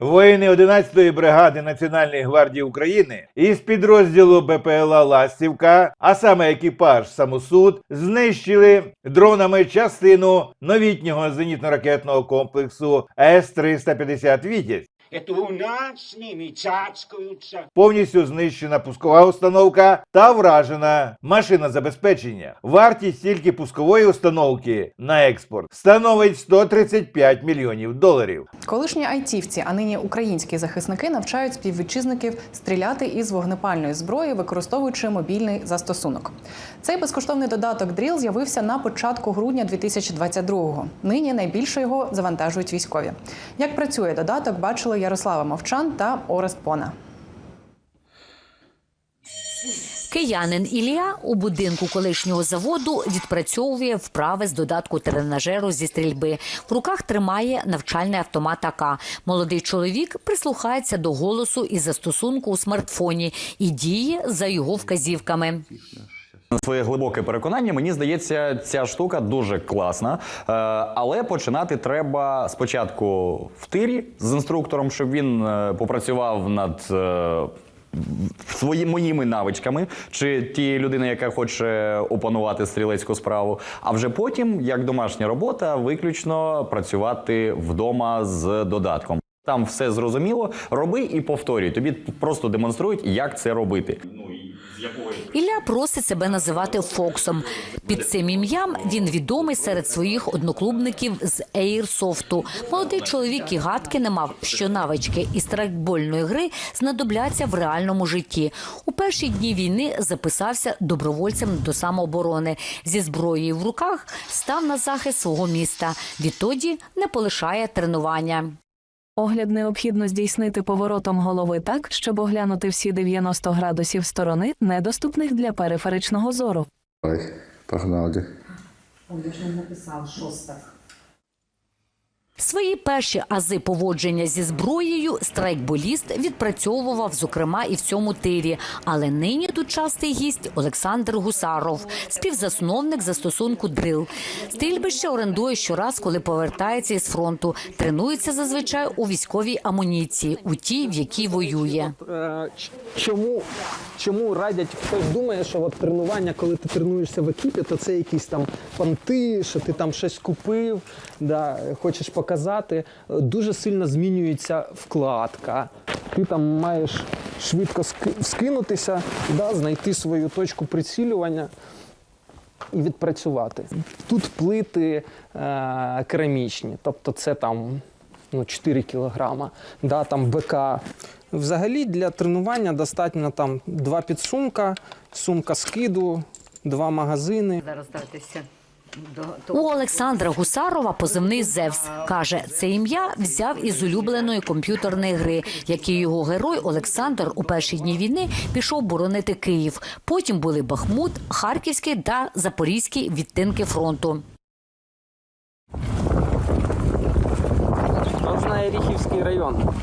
Воїни 11-ї бригади Національної гвардії України із підрозділу БПЛА Ластівка, а саме екіпаж самосуд, знищили дронами частину новітнього зенітно-ракетного комплексу С-350 Вітязь. Это у нас с ними цацкаются. Повністю знищена пускова установка та вражена машина забезпечення. Вартість тільки пускової установки на експорт становить 135 мільйонів доларів. Колишні айтівці, а нині українські захисники навчають співвітчизників стріляти із вогнепальної зброї, використовуючи мобільний застосунок. Цей безкоштовний додаток Drill з'явився на початку грудня 2022-го. Нині найбільше його завантажують військові. Як працює додаток, бачили Ярослава Мовчан та Орест Пона. Киянин Ілля у будинку колишнього заводу відпрацьовує вправи з додатку тренажеру зі стрільби. В руках тримає навчальний автомат АК. Молодий чоловік прислухається до голосу і застосунку у смартфоні і діє за його вказівками. Своє глибоке переконання, мені здається, ця штука дуже класна. Е, але починати треба спочатку в тирі з інструктором, щоб він е, попрацював над. е, Свої моїми навичками, чи тієї людини, яка хоче опанувати стрілецьку справу, а вже потім, як домашня робота, виключно працювати вдома з додатком. Там все зрозуміло, роби і повторюй. Тобі просто демонструють, як це робити. Ілля просить себе називати Фоксом. Під цим ім'ям він відомий серед своїх одноклубників з Ейрсофту. Молодий чоловік і гадки не мав, що навички із страйкбольної гри знадобляться в реальному житті. У перші дні війни записався добровольцем до самооборони. Зі зброєю в руках став на захист свого міста. Відтоді не полишає тренування. Огляд необхідно здійснити поворотом голови так, щоб оглянути всі 90 градусів сторони, недоступних для периферичного зору. Ой, погнали. Свої перші ази поводження зі зброєю страйкболіст відпрацьовував, зокрема, і в цьому тирі. Але нині тут частий гість Олександр Гусаров, співзасновник застосунку дрил. Стрільбище орендує щораз, коли повертається із фронту. Тренується зазвичай у військовій амуніції, у тій, в якій воює. Е, чому, чому радять, хтось думає, що от тренування, коли ти тренуєшся в екіпі, то це якісь там понти, що ти там щось купив, да, хочеш показати. Е, Дуже сильно змінюється вкладка. Ти там маєш швидко ски- вскинутися, да, знайти свою точку прицілювання і відпрацювати. Тут плити е, керамічні, тобто це там ну, 4 кілограма, да, там БК. Взагалі для тренування достатньо там два підсумка, сумка скиду, два магазини. У Олександра Гусарова позивний Зевс каже, це ім'я взяв із улюбленої комп'ютерної гри, як і його герой Олександр у перші дні війни пішов боронити Київ. Потім були Бахмут, Харківський та Запорізький відтинки фронту. Знає Ріхівський район.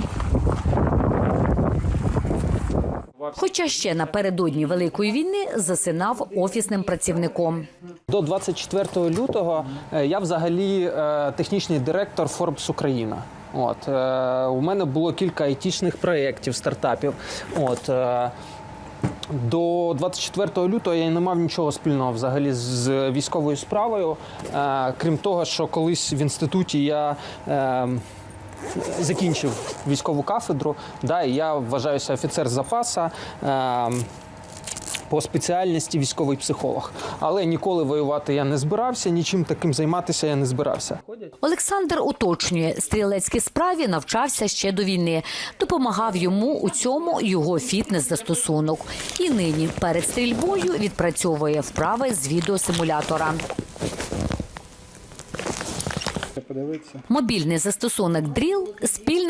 Хоча ще напередодні великої війни засинав офісним працівником. До 24 лютого е, я взагалі е, технічний директор Forbes Україна. От, е, у мене було кілька айтішних проєктів, стартапів. От, е, до 24 лютого я не мав нічого спільного взагалі з військовою справою. Крім того, що колись в інституті я. Закінчив військову кафедру, да, і я вважаюся офіцер запаса. Е, по спеціальності військовий психолог. Але ніколи воювати я не збирався, нічим таким займатися я не збирався. Олександр уточнює, стрілецькій справі навчався ще до війни. Допомагав йому у цьому його фітнес-застосунок. І нині перед стрільбою відпрацьовує вправи з відеосимулятора. Мобільний застосунок Дріл Drill –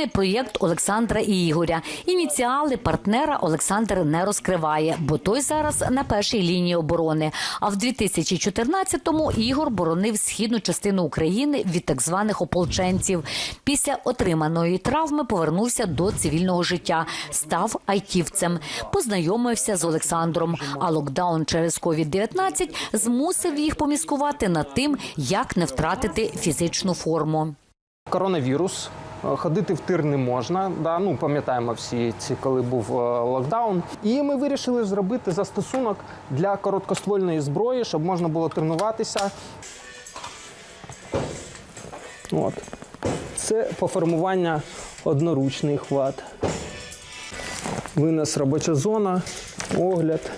спільний проєкт Олександра і Ігоря. Ініціали партнера Олександр не розкриває, бо той зараз на першій лінії оборони. А в 2014-му Ігор боронив східну частину України від так званих ополченців. Після отриманої травми повернувся до цивільного життя, став айтівцем, познайомився з Олександром. А локдаун через COVID-19 змусив їх поміскувати над тим, як не втратити фізичну форму. Коронавірус Ходити в тир не можна. Да? Ну, пам'ятаємо всі ці, коли був е, локдаун. І ми вирішили зробити застосунок для короткоствольної зброї, щоб можна було тренуватися. От. Це поформування одноручний хват. Винес робоча зона, огляд.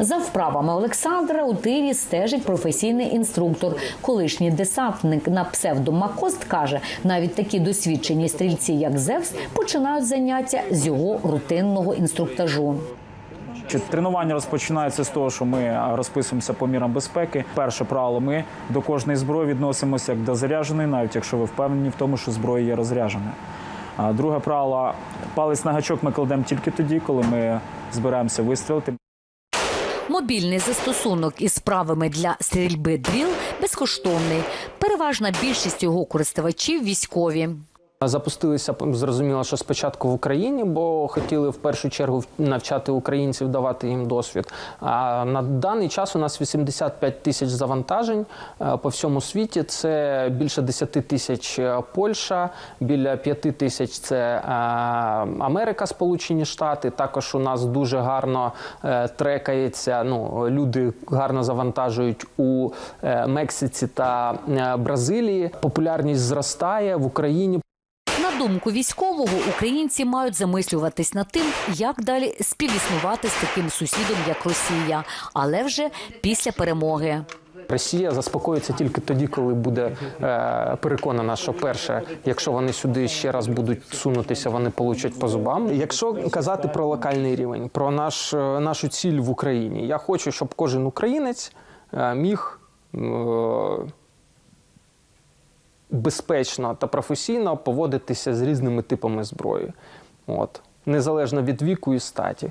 За вправами Олександра у тирі стежить професійний інструктор. Колишній десантник на псевдомакост каже, навіть такі досвідчені стрільці, як Зевс, починають заняття з його рутинного інструктажу. Тренування розпочинається з того, що ми розписуємося по мірам безпеки. Перше правило, ми до кожної зброї відносимося як до зарядженої, навіть якщо ви впевнені в тому, що зброя є розряджена. Друге правило, палець на гачок ми кладемо тільки тоді, коли ми збираємося вистрілити. Мобільний застосунок із справами для стрільби дріл безкоштовний. Переважна більшість його користувачів військові. Запустилися зрозуміло, що спочатку в Україні, бо хотіли в першу чергу навчати українців, давати їм досвід. А на даний час у нас 85 тисяч завантажень е, по всьому світі. Це більше 10 тисяч е, Польща, біля 5 тисяч це е, Америка, Сполучені Штати. Також у нас дуже гарно трекається. Ну люди гарно завантажують у Мексиці та Бразилії. Популярність зростає в Україні. На думку військового, українці мають замислюватись над тим, як далі співіснувати з таким сусідом, як Росія, але вже після перемоги. Росія заспокоїться тільки тоді, коли буде е, переконана, що перше, якщо вони сюди ще раз будуть сунутися, вони получать по зубам. Якщо казати про локальний рівень, про наш, е, нашу ціль в Україні, я хочу, щоб кожен українець е, міг. Е, Безпечно та професійно поводитися з різними типами зброї, от незалежно від віку і статі.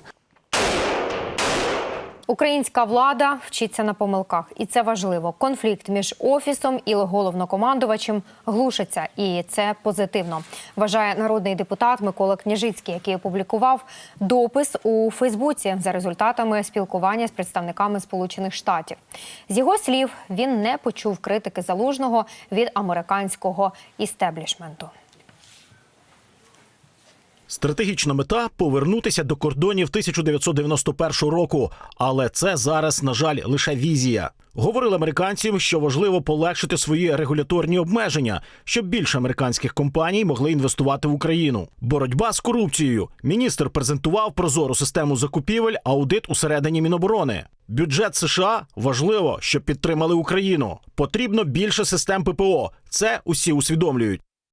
Українська влада вчиться на помилках, і це важливо. Конфлікт між офісом і головнокомандувачем глушиться, і це позитивно. Вважає народний депутат Микола Княжицький, який опублікував допис у Фейсбуці за результатами спілкування з представниками Сполучених Штатів. З його слів, він не почув критики залужного від американського істеблішменту. Стратегічна мета повернутися до кордонів 1991 року, але це зараз, на жаль, лише візія. Говорили американцям, що важливо полегшити свої регуляторні обмеження, щоб більше американських компаній могли інвестувати в Україну. Боротьба з корупцією. Міністр презентував прозору систему закупівель, аудит усередині Міноборони. Бюджет США важливо, щоб підтримали Україну. Потрібно більше систем ППО. Це усі усвідомлюють.